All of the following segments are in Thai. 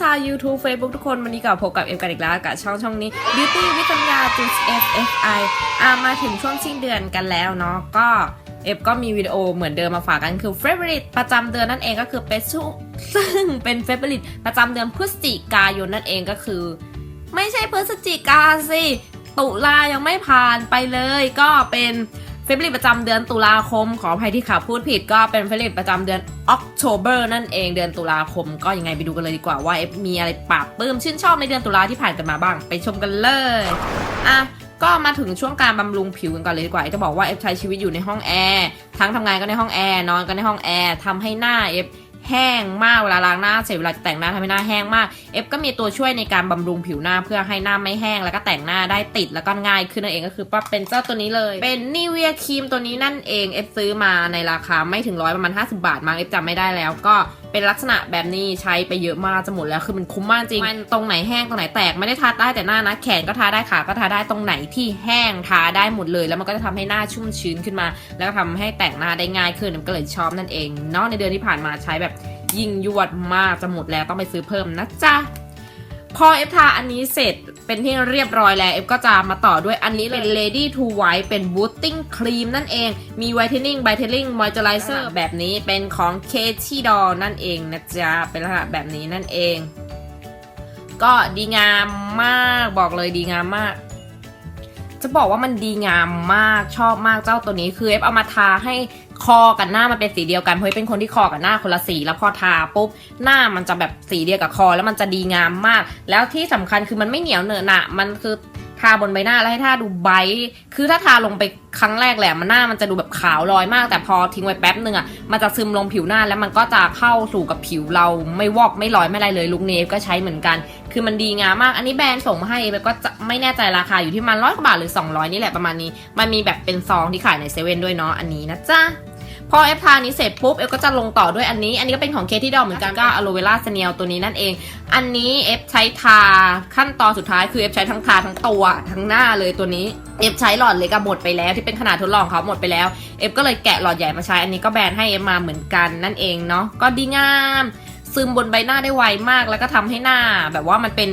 ชาว YouTube Facebook ทุกคนวันนี้กับพบกับเอ็มกันอีกแล้วกับช่องช่องนี้ Beauty วิทยาจุด FFI อ่ามาถึงช่วงสิ้นเดือนกันแล้วเนาะก็เอฟก็มีวิดีโอเหมือนเดิมมาฝากกันคือ Favorite ประจำเดือนนั่นเองก็คือเป็นช่วงซึ่งเป็น Favorite ประจำเดือนพฤศจิกายนนั่นเองก็คือ ไม่ใช่พฤศจิกาสิตุลายังไม่ผ่านไปเลยก็เป็น เฟบริตประจำเดือนตุลาคม ขออภัยที่ข่าวพูดผิดก็เป็นเฟบริตประจำเดือนออกโทเบอร์นั่นเองเดือนตุลาคม ก็ยังไงไปดูกันเลยดีกว่าว่าเอฟมีอะไรปราบปื้มชื่นชอบในเดือนตุลาที่ผ่านกันมาบ้าง ไปชมกันเลยอะก็มาถึงช่วงการบำรุงผิวกันก่อนเลยดีกว่า จะบอกว่าเอฟใช้ชีวิตอยู่ในห้องแอร์ทั้งทำงานก็ในห้องแอร์นอนก็ในห้องแอร์ทำให้หน้าเอฟ แห้งมากเวลาล้างหน้าเสร็จเวลาจะแต่งหน้าทำให้หน้าแห้งมากเอฟก็มีตัวช่วยในการบำรุงผิวหน้าเพื่อให้หน้าไม่แห้งแล้วก็แต่งหน้าได้ติดแล้วก็ง่ายขึ้นนั่นเองก็คือว่าเป็นเจ้าตัวนี้เลย เป็นนิเวียครีมตัวนี้นั่นเองเอฟซื้อมาในราคาไม่ถึงร้อยประมาณ 50 บาทมั้งเอฟจำไม่ได้แล้วก็ เป็นลักษณะแบบนี้ใช้ไปเยอะมากจะหมดแล้วคือมันคุ้มมากจริงมันตรงไหนแห้งตรงไหนแตกไม่ได้ทาได้แต่หน้านะแขนก็ทาได้ขาก็ทาได้ตรงไหนที่แห้งทาได้หมดเลย แล้วมันก็จะทำให้หน้าชุ่มชื้นขึ้นมา แล้วก็ทำให้แต่งหน้าได้ง่ายขึ้นมันก็เลยชอบนั่นเองเนาะในเดือนที่ผ่านมาใช้แบบยิ่งยวดมากจะหมดแล้วต้องไปซื้อเพิ่มนะจ๊ะ พอเอฟทาอันนี้เสร็จเป็นที่เรียบร้อยแล้ว เอฟก็จะมาต่อด้วยอันนี้เลย Lady to White เป็น Booting Cream นั่นเอง มี Whitening Brightening Moisturizer แบบนี้เป็นของ k t d o นั่นเองนะจ๊ะ เป็นลักษณะแบบนี้นั่นเอง ก็ดีงามมากบอกเลยดีงามมาก จะบอกว่ามันดีงามมากชอบมากเจ้าตัวนี้คือเอฟเอามาทาให้ คอกับหน้ามันเป็นสีเดียวกันเพราะเป็นคนที่คอกับหน้าคนละสีแล้วพอทาปุ๊บหน้ามันจะแบบสีเดียวกับคอแล้วมันจะดีงามมาก แล้วที่สำคัญคือมันไม่เหนียวเหนอะหนะมันคือทาบนใบหน้าแล้วให้ทาดูไบร์คือถ้าทาลงไปครั้งแรกแหละมันหน้ามันจะดูแบบขาวลอยมาก แต่พอทิ้งไว้แป๊บนึงอะมันจะซึมลงผิวหน้าแล้วมันก็จะเข้าสู่กับผิวเราไม่วอกไม่ลอยไม่อะไรเลยลุกเนฟก็ใช้เหมือนกัน คือมันดีงามมาก อันนี้แบรนด์ส่งมาให้เอฟก็จะไม่แน่ใจราคาอยู่ที่มันร้อยกว่าบาทหรือ 200 นี่แหละประมาณนี้ มันมีแบบเป็นซองที่ขายในเซเว่นด้วยเนาะอันนี้นะจ๊ะพอเอฟทานี้เสร็จปุ๊บเอฟก็จะลงต่อด้วยอันนี้ อันนี้ก็เป็นของเคที่ดอเหมือนกันก็อะโลเวล่าสเนียลตัวนี้นั่นเอง อันนี้เอฟใช้ทาขั้นตอนสุดท้ายคือเอฟใช้ทั้งทาทั้งตัวทั้งหน้าเลยตัวนี้เอฟใช้หลอดเล็กหมดไปแล้วที่เป็นขนาดทดลองเขาหมดไปแล้วเอฟก็เลยแกะหลอดใหญ่มาใช้อันนี้ก็แบรนด์ให้เอฟมาเหมือนกันนั่นเองเนาะก็ดีงาม ซึมบนใบหน้าได้ไวมาก แล้วก็ทำให้หน้า แบบว่ามันเป็น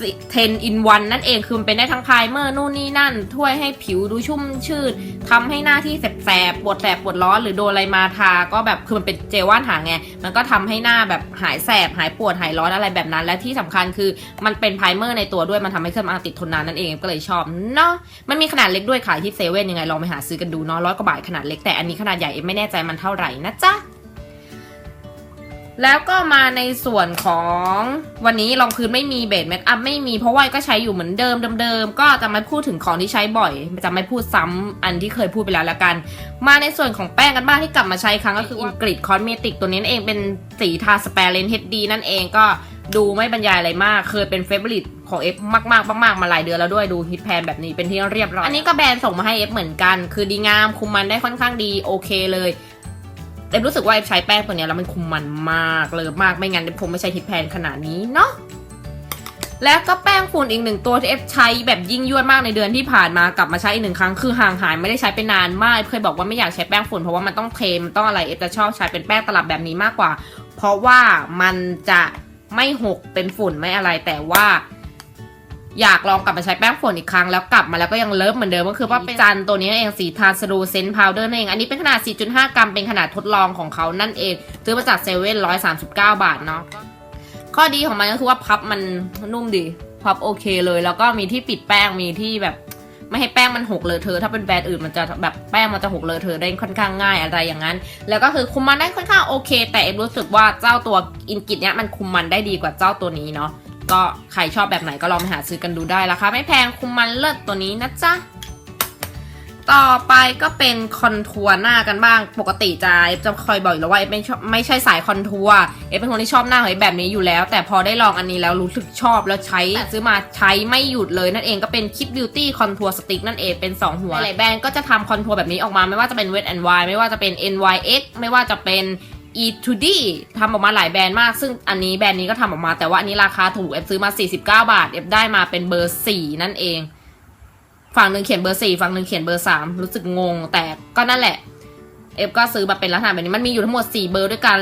10 in 1 นั่นเองคือมันเป็นได้ทั้งไพรเมอร์นู่นนี่นั่นช่วยให้ผิวดูชุ่มชื่นทำให้หน้าที่แสบๆปวดแสบปวดร้อนหรือโดนอะไรมาทา ก็แบบคือมันเป็นเจลว่านหางไงมันก็ทำให้หน้าแบบหายแสบหายปวดหายร้อนอะไรแบบนั้น และที่สำคัญคือมันเป็นไพรเมอร์ในตัวด้วยมันทำให้เครื่องสำอาติดทนนานนั่นเองก็เลยชอบเนาะมันมีขนาดเล็กด้วยขายที่เซเว่นยังไงลองไปหาซื้อกันดูเนาะร้อยกว่าบาทขนาดเล็กแต่อันนี้ขนาดใหญ่เอ็มไม่แน่ใจมันเท่าไหร่นะจ๊ะ แล้วก็มาในส่วนของวันนี้รองพื้นไม่มีเบสเมคอัพไม่มีเพราะว่าก็ใช้อยู่เหมือนเดิมเดิมๆก็จะไม่พูดถึงของที่ใช้บ่อย จะไม่พูดซ้ำอันที่เคยพูดไปแล้วละกัน มาในส่วนของแป้งกันบ้างที่กลับมาใช้ครั้งก็คืออินกริดคอสเมติกตัวนี้นเองเป็นสีทาสเปรเลนเฮดดีนั่นเองก็ดูไม่บรรยายอะไรมาก เคยเป็นเฟเวอริตของเอฟมากๆมากมาหลายเดือนแล้วด้วยดูฮิตแพนแบบนี้เป็นที่เรียบร้อย อันนี้ก็แบรนด์ส่งมาให้เอฟเหมือนกัน คือดีงามคุมมันได้ค่อนข้างดีโอเคเลย เอฟรู้สึกว่าเอฟใช้แป้งตัวนี้แล้วมันคุมมันมากเลยมากไม่งั้นเอฟคงไม่ใช้ฮิตแพนขนาดนี้เนาะแล้วก็แป้งฝุ่นอีกหนึ่งตัวที่เอฟใช้แบบยิ่งยวดมากในเดือนที่ผ่านมากลับมาใช้อีกหนึ่งครั้งคือห่างหายไม่ได้ใช้ไปนานมากเคยบอกว่าไม่อยากใช้แป้งฝุ่นเพราะว่ามันต้องเทมต้องอะไรเอฟจะชอบใช้เป็นแป้งตลับแบบนี้มากกว่า เพราะว่ามันจะไม่หกเป็นฝุ่นไม่อะไรแต่ว่า อยากลองกลับมาใช้แป้งฝุ่นอีกครั้งแล้วกลับมาแล้วก็ยังเลิฟเหมือนเดิมก็คือว่าเป็นจันตัวนี้นั่นเองสีทาสรูเซนพาวเดอร์นั่นเอง อันนี้เป็นขนาด 4.5 กรัมเป็นขนาดทดลองของเขานั่นเอง ซื้อมาจากเซเว่น139บาทเนาะข้อดีของมันก็คือว่าพับมันนุ่มดี พับโอเคเลย แล้วก็มีที่ปิดแป้งมีที่แบบไม่ให้แป้งมันหกเลอะเทอะถ้าเป็นแบรนด์อื่นมันจะแบบแป้งมันจะหกเลอะเทอะได้ค่อนข้างง่ายอะไรอย่างนั้น แล้วก็คือคุมมันได้ค่อนข้างโอเค แต่เอ็มรู้สึกว่าเจ้าตัวอินกิตเนี้ยมันคุมมันได้ดีกว่าเจ้าตัวนี้เนาะ ก็ใครชอบแบบไหนก็ลองไปหาซื้อกันดูได้ราคาไม่แพงคุมมันเลิศตัวนี้นะจ๊ะ ต่อไปก็เป็นคอนทัวร์หน้ากันบ้าง ปกติจะจะคอยบอกอยู่แล้วว่าเอฟไม่ชอบไม่ใช่สายคอนทัวร์เอฟเป็นคนที่ชอบหน้าของเอฟแบบนี้อยู่แล้ว แต่พอได้ลองอันนี้แล้วรู้สึกชอบแล้วใช้ซื้อมาใช้ไม่หยุดเลยนั่นเองก็เป็นคิดบิวตี้คอนทัวร์สติ๊กนั่นเองเป็น2หัวหลายแบรนด์ก็จะทำคอนทัวร์แบบนี้ออกมาไม่ว่าจะเป็น Wet and Wild ไม่ว่าจะเป็น NYX ไม่ว่าจะเป็น E2D ทำออกมาหลายแบรนด์มาก ซึ่งอันนี้แบรนด์นี้ก็ทำออกมา แต่ว่าอันนี้ราคาถูก เอฟซื้อมา 49 บาท เอฟได้มาเป็นเบอร์ 4 นั่นเอง ฝั่งหนึ่งเขียนเบอร์ 4 ฝั่งหนึ่งเขียนเบอร์ 3 รู้สึกงง แต่ก็นั่นแหละ เอฟก็ซื้อมาเป็นลักษณะแบบนี้ มันมีอยู่ทั้งหมด 4 เบอร์ด้วยกัน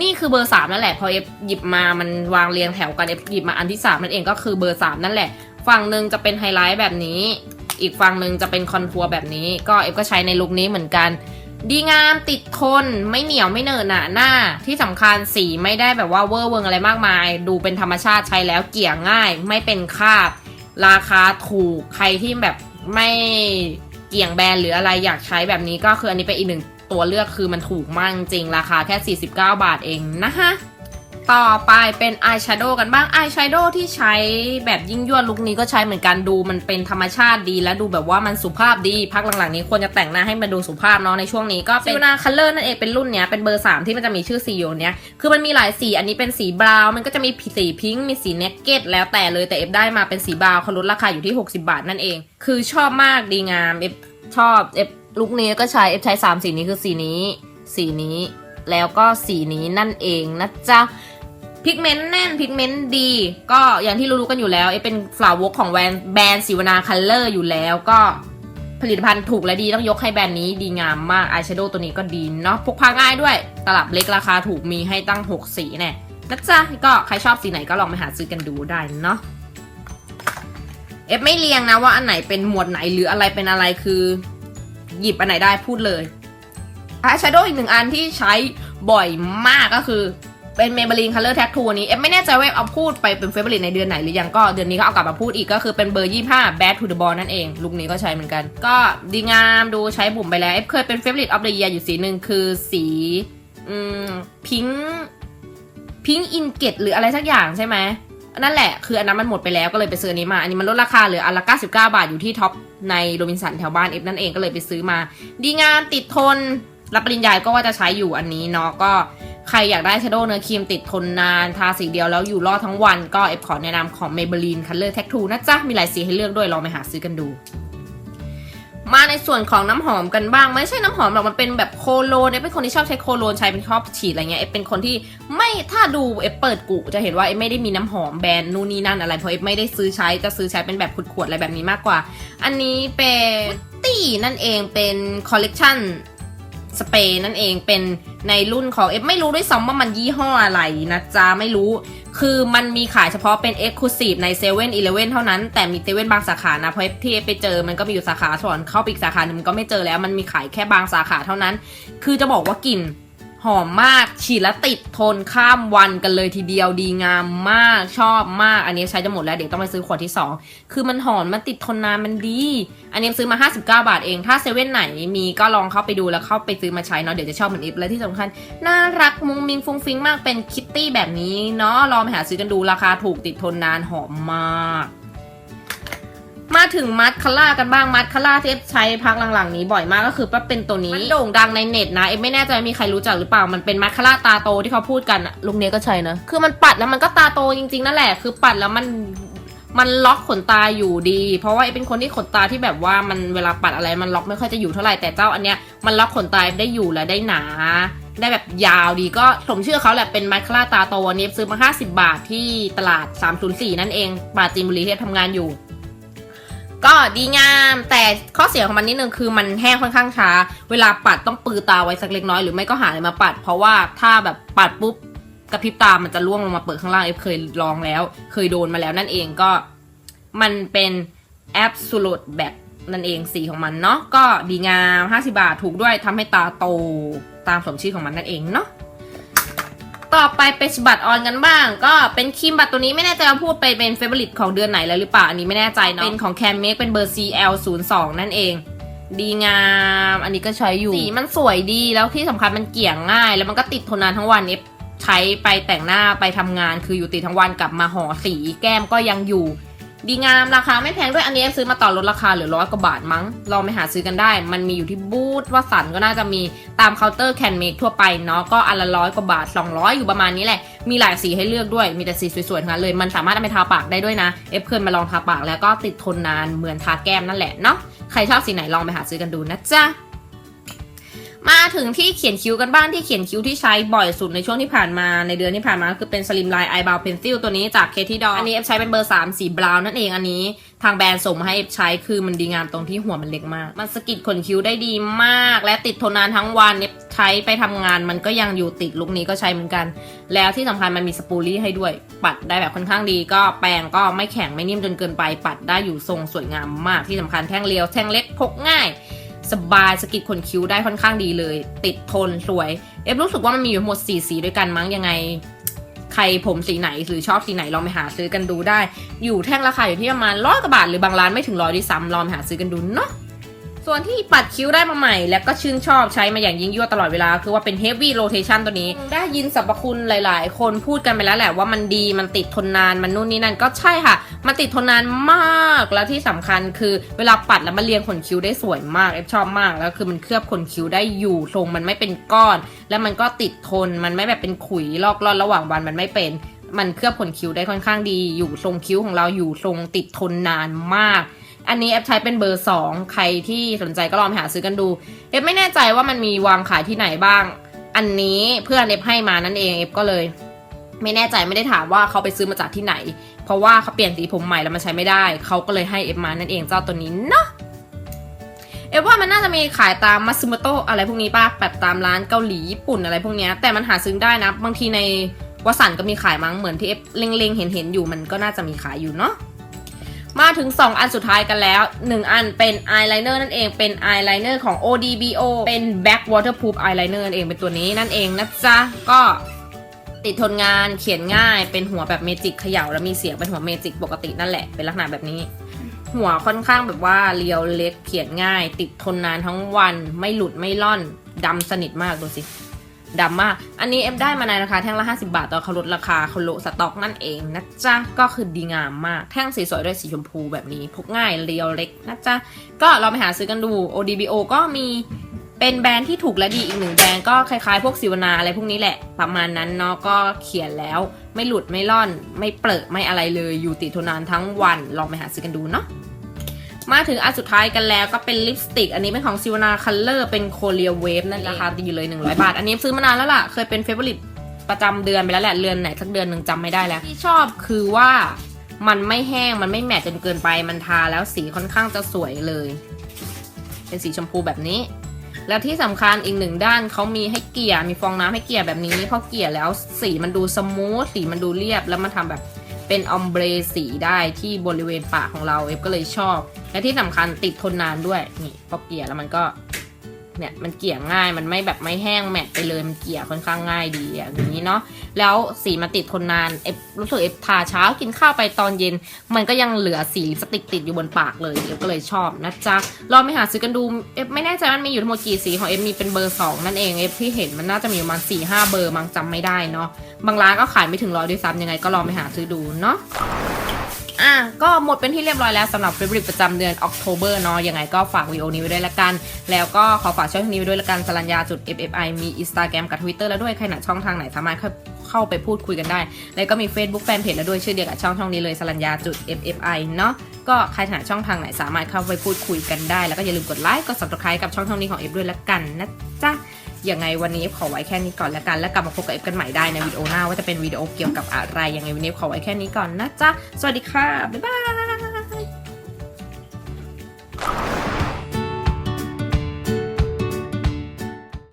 นี่คือเบอร์สามนั่นแหละ พอเอฟหยิบมา มันวางเรียงแถวกัน เอฟหยิบมาอันที่สามนั่นเอง ก็คือเบอร์สามนั่นแหละ ฝั่งหนึ่งจะเป็นไฮไลท์แบบนี้ อีกฝั่งหนึ่งจะเป็นคอนทัวร์แบบนี้ ก็เอฟก็ใช้ในลุคนี้เหมือนกัน ดีงามติดทนไม่เหนียวไม่เหนอะหนาหน้า ที่สำคัญสีไม่ได้แบบว่าเวอร์เวิงอะไรมากมาย ดูเป็นธรรมชาติใช้แล้วเกี่ยง่าย ไม่เป็นคราบ ราคาถูกใครที่แบบไม่เกี่ยงแบรนด์หรืออะไรอยากใช้แบบนี้ก็คืออันนี้เป็นอีกหนึ่งตัวเลือกคือมันถูกมากจริงราคาแค่ 49 บาทเองนะฮะ ต่อไปเป็นอายแชโดว์กันบ้างอายแชโดว์ที่ใช้แบบยิ่งยวดลุคนี้ก็ใช้เหมือนกันดูมันเป็นธรรมชาติดี และดูแบบว่ามันสุภาพดีพักหลังๆนี้ควรจะแต่งหน้าให้มันดูสุภาพเนาะในช่วงนี้ก็เป็นนาคัลเลอร์นั่นเองเป็นรุ่นเนี้ยเป็นเบอร์3ที่มันจะมีชื่อสีอยู่เนี้ยคือมันมีหลายสีอันนี้เป็นสีบราวน์มันก็จะมีสีพิงค์มีสีเนกเก็ตแล้วแต่เลยแต่เอฟได้มาเป็นสีบราวน์เขาลดราคาอยู่ที่ 60 บาทนั่นเอง คือชอบมากดีงามเอฟชอบเอฟลุคนี้ก็ใช้เอฟใช้สามสีนี้คือสีนี้ สีนี้ แล้วก็สีนี้นั่นเองนะจ๊ะ พิกเมนต์แน่นพิกเมนต์ดี ก็อย่างที่รู้ๆกันอยู่แล้วเอเป็นฟลาววกของแวนแบรนด์สิวนาคัลเลอร์อยู่แล้วก็ผลิตภัณฑ์ถูกและดีต้องยกให้แบรนด์นี้ดีงามมากอายแชโดว์ตัวนี้ก็ดีเนาะพกพาง่ายด้วย ตลับเล็กราคาถูกมีให้ตั้ง 6 สีแน่นะจ๊ะก็ใครชอบสีไหนก็ลองไปหาซื้อกันดูได้เนาะเอฟไม่เรียงนะว่าอันไหนเป็นหมวดไหนหรืออะไรเป็นอะไรคือ หยิบอันไหนได้พูดเลยอายแชโดว์อีกหนึ่งอันที่ใช้บ่อยมากก็คือ เป็น Maybelline Color Tattoo อันนี้เอ็มไม่แน่ใจว่าเอาพูดไปเป็นเฟเวอร์ลิตในเดือนไหนหรือยังก็เดือนนี้ก็เอากลับมาพูดอีกก็คือเป็นเบอร์25 Bad to the Ball นั่นเองลุคนี้ก็ใช้เหมือนกัน ก็ดีงามดูใช้บุ่มไปแล้วเอฟเคยเป็น Favorite of the Year อยู่สีหนึ่งคือสีอืมพิงพิงอินเกตหรืออะไรสักอย่างใช่ไหมนั่นแหละคืออันนั้นมันหมดไปแล้วก็เลยไปซื้ออันนี้มา อันนี้มันลดราคาเหลืออันละ99 บาทอยู่ที่ท็อปในโรบินสันแถวบ้านเอฟนั่นเองก็เลยไปซื้อมา ดีงามติดทนรับปริญญาก็ว่าจะใช้อยู่อันนี้เนาะก็ ใครอยากได้ชโดว์เนื้อครีมติดทนนาน ทาสีเดียวแล้วอยู่รอดทั้งวันก็เอฟขอแนะนำของ Maybelline Color Tattoo นะจ๊ะ มีหลายสีให้เลือกด้วย ลองไปหาซื้อกันดู มาในส่วนของน้ำหอมกันบ้าง ไม่ใช่น้ำหอมหรอกมันเป็นแบบโคโลนเอฟเป็นคนที่ชอบใช้โคโลนใช้เป็นชอบฉีดอะไรเงี้ยเอฟเป็นคนที่ไม่ถ้าดูเอฟเปิดกุจะเห็นว่าเอฟไม่ได้มีน้ำหอมแบรนด์นู่นนี่นั่นอะไรเพราะเอฟไม่ได้ซื้อใช้จะซื้อใช้เป็นแบบขวดๆอะไรแบบนี้มากกว่า อันนี้เป็นตี้นั่นเองเป็นคอลเลกชันสเปรย์นั่นเองเป็น ในรุ่นของเอฟไม่รู้ด้วยซ้ำว่ามันยี่ห้ออะไรนะจ๊ะไม่รู้ คือมันมีขายเฉพาะเป็น Exclusive ใน7 e เ e ่ e อเท่านั้น แต่มีเซเว่นบางสาขานะ เพราะที่เอฟไปเจอมันก็มีอยู่สาขาส่วนเข้าไปอีกสาขาหนึ่งมันก็ไม่เจอแล้ว มันมีขายแค่บางสาขาเท่านั้น คือจะบอกว่ากลิ่น หอมมากฉีดแล้วติดทนข้ามวันกันเลยทีเดียวดีงามมากชอบมาก อันนี้ใช้จะหมดแล้วเดี๋ยวต้องไปซื้อขวดที่ 2 คือมันหอมมันติดทนนานมันดี อันนี้ซื้อมา 59 บาทเอง ถ้าเซเว่นไหนมีก็ลองเข้าไปดูแล้วเข้าไปซื้อมาใช้เนาะเดี๋ยวจะชอบเหมือนอิฟและที่สำคัญ น่ารักมุงมิงฟุ้งฟิ้งมากเป็นคิตตี้แบบนี้เนาะลองไปหาซื้อกันดูราคาถูกติดทนนานหอมมาก มาถึงมัดคาร่ากันบ้างมัดคาร่าที่เอฟใช้พักหลังๆนี้บ่อยมากก็คือว่าเป็นตัวนี้มันโด่งดังในเน็ตนะเอฟไม่แน่ใจว่ามีใครรู้จักหรือเปล่ามันเป็นมัดคาร่าตาโตที่เขาพูดกันอะลุงเนี้ยก็ใช่นะคือมันปัดแล้วมันก็ตาโตจริงๆนั่นแหละ คือปัดแล้วมันมันล็อกขนตาอยู่ดี เพราะว่าเอฟเป็นคนที่ขนตาที่แบบว่ามันเวลาปัดอะไรมันล็อกไม่ค่อยจะอยู่เท่าไหร่แต่เจ้าอันเนี้ยมันล็อกขนตาได้อยู่และได้หนา ได้แบบยาวดีก็สมชื่อเขาแหละเป็นมัดคาร่าตาโตอันนี้ซื้อมา 50 บาทที่ตลาด 304 นั่นเองปราจีนบุรีที่เอฟทำงานอยู่ ก็ดีงาม แต่ข้อเสียของมันนิดนึงคือมันแห้งค่อนข้างช้า เวลาปัดต้องปือตาไว้สักเล็กน้อยหรือไม่ก็หาอะไรมาปัด เพราะว่าถ้าแบบปัดปุ๊บกระพริบตามันจะล่วงลงมาเปิดข้างล่างเอฟเคยลองแล้ว เคยโดนมาแล้วนั่นเองก็มันเป็นแอบสูตแบบนั่นเองสีของมันเนาะก็ดีงาม 50 บาทถูกด้วยทำให้ตาโตตามสมชื่อของมันนั่นเองเนาะ ต่อไปเป็นฉบัดออนกันบ้าง ก็เป็นครีมบัตรตัวนี้ไม่แน่ใจว่าพูดไปเป็นเฟเวอริตของเดือนไหนแล้วหรือเปล่า อันนี้ไม่แน่ใจเนาะเป็นของแคมเมกเป็นเบอร์ CL 0 2 นั่นเอง ดีงาม อันนี้ก็ใช้อยู่ สีมันสวยดีแล้วที่สำคัญมันเกลี่ยง่าย แล้วมันก็ติดทนนานทั้งวันนี้ใช้ไปแต่งหน้าไปทำงาน คืออยู่ติดทั้งวันกลับมาห่อสีแก้มก็ยังอยู่ ดีงามราคาไม่แพงด้วยอันนี้ซื้อมาต่อลดราคาเหลือร้อยกว่าบาทมั้งลองไปหาซื้อกันได้ มันมีอยู่ที่บูธว่าสันก็น่าจะมีตามเคาน์เตอร์แคนเมกทั่วไปเนาะก็อันละร้อยกว่าบาท 200 อยู่ประมาณนี้แหละ มีหลายสีให้เลือกด้วยมีแต่สีสวยๆทั้งนั้นเลย มันสามารถเอาไปทาปากได้ด้วยนะ เอฟเคยมาลองทาปากแล้วก็ติดทนนานเหมือนทาแก้มนั่นแหละเนาะใครชอบสีไหนลองไปหาซื้อกันดูนะจ๊ะ มาถึงที่เขียนคิ้วกันบ้างที่เขียนคิ้วที่ใช้บ่อยสุดในช่วงที่ผ่านมาในเดือนที่ผ่านมาคือเป็นสลิมไลน์ไอบราวเพนซิลตัวนี้จากเคที่ดออันนี้เอฟใช้เป็นเบอร์ 3 สีบราวน์นั่นเองอันนี้ทางแบรนด์ส่งมาให้เอฟใช้คือมันดีงามตรงที่หัวมันเล็กมาก มันสกิดขนคิ้วได้ดีมาก และติดทนนานทั้งวันเอฟใช้ไปทำงาน มันก็ยังอยู่ติดลุคนี้ก็ใช้เหมือนกัน แล้วที่สำคัญมันมีสปูลี่ให้ด้วยปัดได้แบบค่อนข้างดี ก็แปรงก็ไม่แข็งไม่นิ่มจนเกินไปปัดได้อยู่ทรงสวยงามมากที่สำคัญแท่งเรียวแท่งเล็กพกง่าย สบายสกิดขนคิ้วได้ค่อนข้างดีเลย ติดทนสวย เอฟรู้สึกว่ามันมีอยู่หมดสีสีด้วยกันมั้งยังไง ใครผมสีไหนหรือชอบสีไหนลองไปหาซื้อกันดูได้ อยู่แท่งราคาอยู่ที่ประมาณร้อยกว่าบาทหรือบางร้านไม่ถึงร้อยด้วยซ้ำลองไปหาซื้อกันดูเนาะ ส่วนที่ปัดคิ้วได้มาใหม่ แล้วก็ชื่นชอบใช้มาอย่างยิ่งยวดตลอดเวลา คือว่าเป็น heavy rotation ตัวนี้ ได้ยินสรรพคุณหลาย ๆ คนพูดกันไปแล้วแหละว่ามันดีมันติดทนนานมันนู่นนี่นั่นก็ใช่ค่ะ มันติดทนนานมากแล้วที่สำคัญคือเวลาปัดแล้วมันเรียงขนคิ้วได้สวยมากเอฟชอบมากแล้วคือมันเคลือบขนคิ้วได้อยู่ทรงมันไม่เป็นก้อน แล้วมันก็ติดทนมันไม่แบบเป็นขุยลอกล่อนระหว่างวันมันไม่เป็น มันเคลือบขนคิ้วได้ค่อนข้างดี อยู่ทรงคิ้วของเราอยู่ทรงติดทนนานมาก อันนี้แอปใช้เป็นเบอร์ 2 ใครที่สนใจก็ลองไปหาซื้อกันดูเอฟไม่แน่ใจว่ามันมีวางขายที่ไหนบ้าง อันนี้เพื่อนเอฟให้มานั่นเองเอฟก็เลย ไม่แน่ใจไม่ได้ถามว่าเขาไปซื้อมาจากที่ไหน เพราะว่าเขาเปลี่ยนสีผมใหม่แล้วมันใช้ไม่ได้ เขาก็เลยให้เอฟมานั่นเองเจ้าตัวนี้เนาะเอฟว่ามันน่าจะมีขายตามมัซึมโตอะไรพวกนี้ป่ะแบบตามร้านเกาหลีญี่ปุ่นอะไรพวกนี้แต่มันหาซื้อได้นะ บางทีในวสันก็มีขายมั้งเหมือนที่เอฟเล็งๆเห็นๆอยู่มันก็น่าจะมีขายอยู่เนาะ มาถึง 2 อันสุดท้ายกันแล้ว 1 อันเป็นอายไลเนอร์นั่นเองเป็นอายไลเนอร์ของ ODBO เป็น Back Waterproof Eyeliner นั่นเองเป็นตัวนี้นั่นเองนะจ๊ะ ก็ติดทนงานเขียนง่ายเป็นหัวแบบเมจิกเขย่าแล้วมีเสียงเป็นหัวเมจิกปกตินั่นแหละเป็นลักษณะแบบนี้ หัวค่อนข้างแบบว่าเรียวเล็กเขียนง่าย ติดทนนานทั้งวันไม่หลุดไม่ล่อนดำสนิทมากดูสิ ดำมากอันนี้เอ็มได้มาในราคาแท่งละ 50 บาทตอนเขาลดราคาเขาโลสต็อกนั่นเองนะจ๊ะ ก็คือดีงามมาก แท่งสีสวยด้วยสีชมพูแบบนี้ พกง่ายเรียวเล็กนะจ๊ะ ก็เราไปหาซื้อกันดู ODBO ก็มีเป็นแบรนด์ที่ถูกและดีอีกหนึ่งแบรนด์ก็คล้ายๆ พวกสิวนาอะไรพวกนี้แหละ ประมาณนั้นเนาะก็เขียนแล้ว ไม่หลุดไม่ล่อน ไม่เปรอะไม่อะไรเลยอยู่ติดทนนานทั้งวันลองไปหาซื้อกันดูเนาะ มาถึงอันสุดท้ายกันแล้วก็เป็นลิปสติก อันนี้เป็นของซิวนาคัลเลอร์เป็นโคเรียเวฟนั่นราคาดีอยู่เลย100 บาท อันนี้ซื้อมานานแล้วล่ะ เคยเป็นเฟเวอริตประจำเดือนไปแล้วแหละเดือนไหนสักเดือนหนึ่งจำไม่ได้แล้ว ที่ชอบคือว่ามันไม่แห้งมันไม่แมตจนเกินไปมันทาแล้วสีค่อนข้างจะสวยเลย เป็นสีชมพูแบบนี้ แล้วที่สำคัญอีกหนึ่งด้านเขามีให้เกลี่ยมีฟองน้ำให้เกลี่ยแบบนี้พอเกลี่ยแล้วสีมันดูสมูทสีมันดูเรียบแล้วมันทำแบบ เป็นออมเบรสีได้ที่บริเวณปากของเราเอฟก็เลยชอบ และที่สำคัญติดทนนานด้วย นี่พอเกลี่ยแล้วมันก็ เนี่ยมันเกี่ยง่ายมันไม่แบบไม่แห้งแมตไปเลยมันเกี่ยค่อนข้างง่ายดีอย่างนี้เนาะแล้วสีมันติดทนนานเอฟรู้สึกเอฟทาเช้ากินข้าวไปตอนเย็น มันก็ยังเหลือสีสติกติดอยู่บนปากเลยเอฟก็เลยชอบนะจ๊ะลองไปหาซื้อกันดูเอฟไม่แน่ใจมันมีอยู่ทั้งหมดกี่สีของเอฟมีเป็นเบอร์สองนั่นเองเอฟที่เห็นมันน่าจะมีประมาณสี่ห้าเบอร์มั้งจำไม่ได้เนาะบางร้านก็ขายไม่ถึงร้อยด้วยซ้ำยังไงก็ลองไปหาซื้อดูเนาะ อะก็หมดเป็นที่เรียบร้อยแล้วสำหรับเฟบริตประจำเดือนออกโทเบอร์เนาะยังไงก็ฝากวิดีโอนี้ไว้ด้วยละกัน แล้วก็ขอฝากช่องนี้ไว้ด้วยละกันสรัญญาจุด FFI มี Instagram กับ Twitter แล้วด้วยใครหนาช่องทางไหนสามารถเข้าไปพูดคุยกันได้ แล้วก็มี Facebook Fanpage แล้วด้วยชื่อเดียวกับช่องช่องนี้เลยสรัญญาจุด FFI เนาะก็ใครถนัดช่องทางไหนสามารถเข้าไปพูดคุยกันได้ แล้วก็อย่าลืมกดไลค์กด subscribe กับช่องช่องนี้ของเอฟด้วยละกันนะจ๊ะ ยังไงวันนี้ขอไว้แค่นี้ก่อนละกัน แล้วกลับมาพบกับเอฟกันใหม่ได้ในวิดีโอหน้าว่าจะเป็นวิดีโอเกี่ยวกับอะไรยังไงวันนี้ขอไว้แค่นี้ก่อนนะจ๊ะสวัสดีค่ะบ๊ายบาย